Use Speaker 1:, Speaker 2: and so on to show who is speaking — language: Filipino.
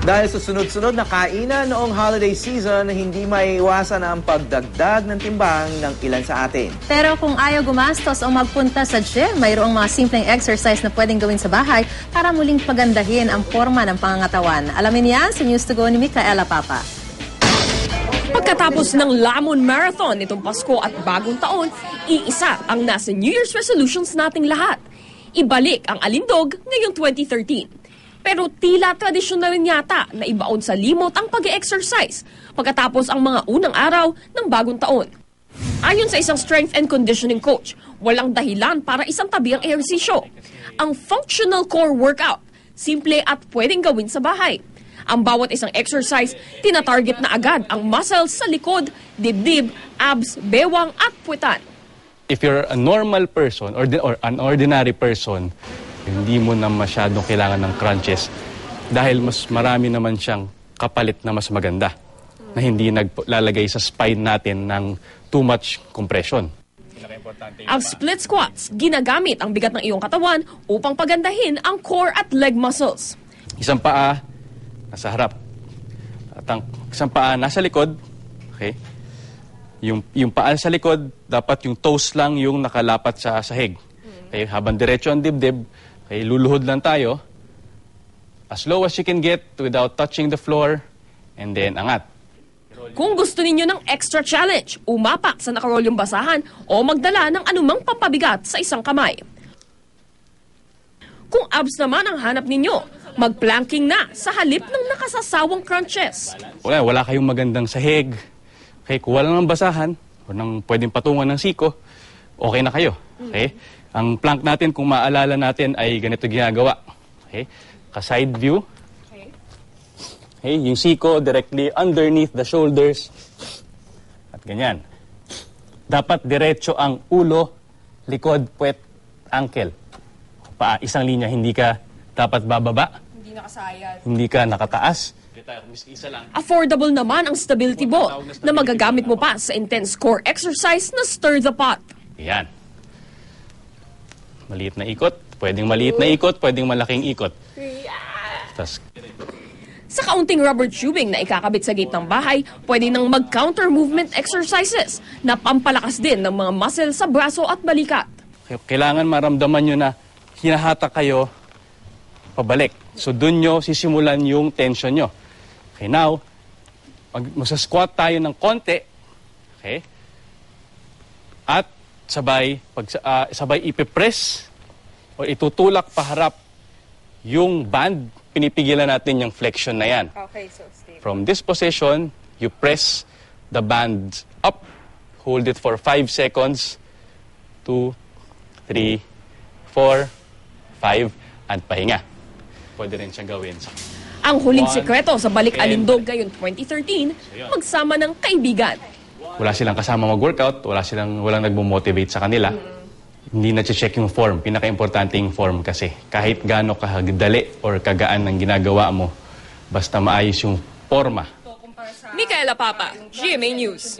Speaker 1: Dahil sa sunod-sunod na kainan noong holiday season, hindi maiiwasan ang pagdagdag ng timbang ng ilan sa atin.
Speaker 2: Pero kung ayaw gumastos o magpunta sa gym, mayroong mga simpleng exercise na pwedeng gawin sa bahay para muling pagandahin ang forma ng pangangatawan. Alamin yan sa News to Go ni Micaela Papa.
Speaker 3: Pagkatapos ng Lamon Marathon nitong Pasko at bagong taon, iisa ang nasa New Year's resolutions nating lahat. Ibalik ang alindog ngayong 2013. Pero tila tradisyon na rin yata na ibaon sa limot ang pag exercise pagkatapos ang mga unang araw ng bagong taon. Ayon sa isang strength and conditioning coach, walang dahilan para isang tabi ang ehersisyo. Ang functional core workout, simple at pwedeng gawin sa bahay. Ang bawat isang exercise, tinatarget na agad ang muscles sa likod, dibdib, abs, bewang at puwetan.
Speaker 4: if you're a normal person or, or an ordinary person, hindi mo na masyadong kailangan ng crunches dahil mas marami naman siyang kapalit na mas maganda na hindi naglalagay sa spine natin ng too much compression.
Speaker 3: Ang split squats, ginagamit ang bigat ng iyong katawan upang pagandahin ang core at leg muscles.
Speaker 4: Isang paa nasa harap at ang isang paa nasa likod. Okay? Yung, yung paa sa likod, dapat yung toes lang yung nakalapat sa sahig. Okay? Habang diretso ang dibdib, okay, luluhod lang tayo. As low as you can get without touching the floor, and then angat.
Speaker 3: Kung gusto ninyo ng extra challenge, umapak sa nakarolyong basahan o magdala ng anumang pampabigat sa isang kamay. Kung abs naman ang hanap ninyo, mag-planking na sa halip ng nakasasawang crunches.
Speaker 4: Wala, wala kayong magandang sahig. Okay, kuha lang ng basahan o ng pwedeng patungan ng siko, okay na kayo. Okay? Ang plank natin, kung maalala natin, ay ganito ginagawa. Okay? Ka-side view. Okay, yung siko directly underneath the shoulders. At ganyan. Dapat diretso ang ulo, likod, puwet, ankle. Paa, isang linya, hindi ka dapat bababa. Hindi nakasayad. Hindi ka nakataas.
Speaker 3: Affordable naman ang stability ball na magagamit mo pa sa intense core exercise na stir the pot.
Speaker 4: Yan. Maliit na ikot. Pwedeng maliit na ikot, pwedeng malaking ikot. Tapos,
Speaker 3: Sa kaunting rubber tubing na ikakabit sa gate ng bahay, pwede nang mag-counter movement exercises na pampalakas din ng mga muscle sa braso at balikat.
Speaker 4: kailangan maramdaman nyo na hinahatak kayo pabalik. So, dun nyo sisimulan yung tension nyo. Okay, now, mag squat tayo ng konti. Okay? At sabay, pag, ah, sabay ipipress o itutulak paharap yung band, pinipigilan natin yung flexion na yan.
Speaker 5: Okay, so stable.
Speaker 4: From this position, you press the band up, hold it for 5 seconds, 2, 3, 4, 5, and pahinga. Pwede rin siyang gawin.
Speaker 3: Ang huling
Speaker 4: One,
Speaker 3: sekreto sa Balik Alindog ngayon 2013, magsama ng kaibigan.
Speaker 4: Wala silang kasama mag-workout, wala silang walang nagmo-motivate sa kanila. Hindi na check yung form. Pinaka-importante yung form kasi. Kahit gaano kadali or kagaan ng ginagawa mo, basta maayos yung forma.
Speaker 3: Micaela Papa, GMA News.